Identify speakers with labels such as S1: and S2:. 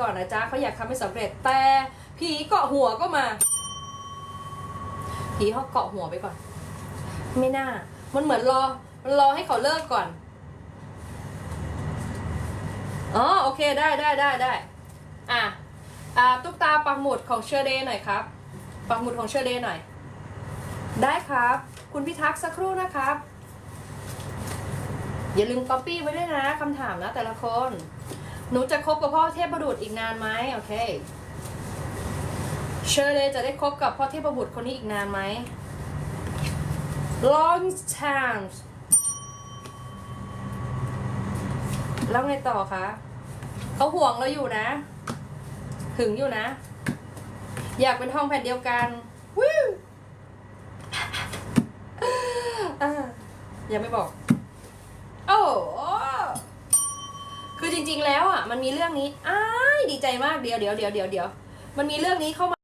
S1: ก่อนนะจ๊ะเขาอยากทำให้สำเร็จแต่ผีเกาะหัวก็มาผีเขาเกาะหัวไปก่อน ไม่น่า มันเหมือนรอมันรอให้เขาเลิกก่อนอ๋อโอเคได้ได้ได้ได้อะอ่าตุ๊กตาปักหมุดของเชอร์เดย์หน่อยครับปักหมุดของเชอร์เดย์หน่อย ได้ครับ คุณพิทักษ์สักครู่นะครับ อย่าลืมก๊อปปี้ไว้ด้วยนะคำถามนะแต่ละคน หนูจะคบกับพ่อเทพบุตรอีกนานไหมโอเคเชอร์เดย์จะได้คบกับพ่อเทพบุตรคนนี้อีกนานไหม long time แล้วไงต่อคะเขาห่วงเราอยู่นะ ถึงอยู่นะ อยากเป็นห้องแผ่นเดียวกันวู้อ่ายังไม่บอก ริง ๆ แล้วอะมันมีเรื่องนี้อ้ายดีใจมากเดี๋ยวเดี๋ยวเดี๋ยวเดี๋ยวเดี๋ยวมันมีเรื่องนี้เข้ามา